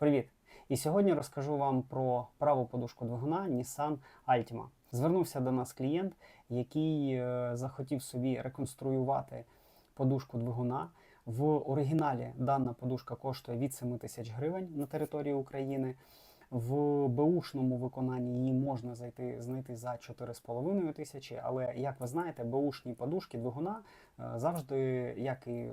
Привіт! І сьогодні розкажу вам про праву подушку двигуна Nissan Altima. Звернувся до нас клієнт, який е, захотів собі реконструювати подушку двигуна. В оригіналі дана подушка коштує від 7 тисяч гривень на території України. В беушному виконанні її можна зайти знайти за 4,5 тисячі, але як ви знаєте, беушні подушки двигуна е, завжди, як і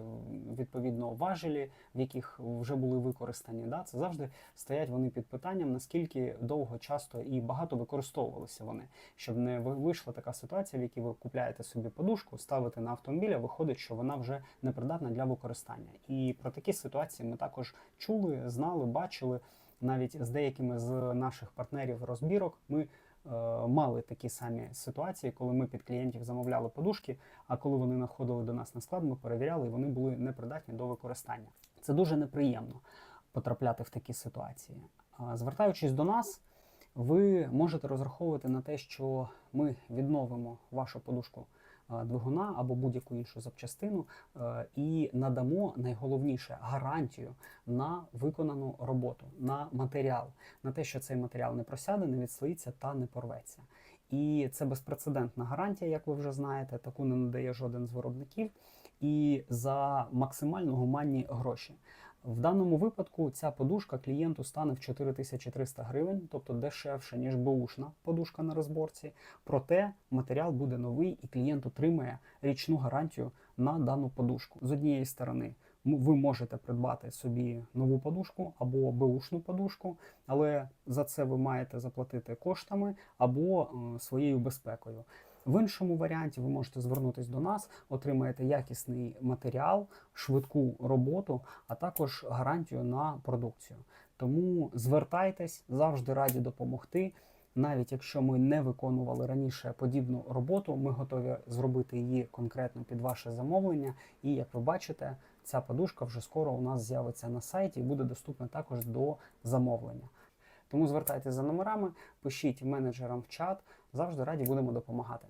відповідно важелі, в яких вже були використані, да, це завжди стоять вони під питанням, наскільки довго, часто і багато використовувалися вони, щоб не вийшла така ситуація, в якій ви купляєте собі подушку, ставите на автомобіль, а виходить, що вона вже непридатна для використання. І про такі ситуації ми також чули, знали, бачили навіть з деякими з наших партнерів розбірок ми е, мали такі самі ситуації, коли ми під клієнтів замовляли подушки, а коли вони находили до нас на склад, ми перевіряли, і вони були непридатні до використання. Це дуже неприємно потрапляти в такі ситуації. Звертаючись до нас, ви можете розраховувати на те, що ми відновимо вашу подушку е, двигуна або будь-яку іншу запчастину е, і надамо найголовніше гарантію на виконану роботу, на матеріал, на те, що цей матеріал не просяде, не відслоїться та не порветься. І це безпрецедентна гарантія, як ви вже знаєте, таку не надає жоден з виробників, і за максимально гуманні гроші. В даному випадку ця подушка клієнту стане в 4300 гривень, тобто дешевше, ніж бушна подушка на розборці. Проте матеріал буде новий і клієнт отримає річну гарантію на дану подушку. З однієї сторони, ви можете придбати собі нову подушку або беушну подушку, але за це ви маєте заплатити коштами або е, своєю безпекою. В іншому варіанті ви можете звернутися до нас, отримаєте якісний матеріал, швидку роботу, а також гарантію на продукцію. Тому звертайтесь, завжди раді допомогти. Навіть якщо ми не виконували раніше подібну роботу, ми готові зробити її конкретно під ваше замовлення. І як ви бачите, ця подушка вже скоро у нас з'явиться на сайті і буде доступна також до замовлення. Тому звертайтеся за номерами, пишіть менеджерам в чат, завжди раді будемо допомагати.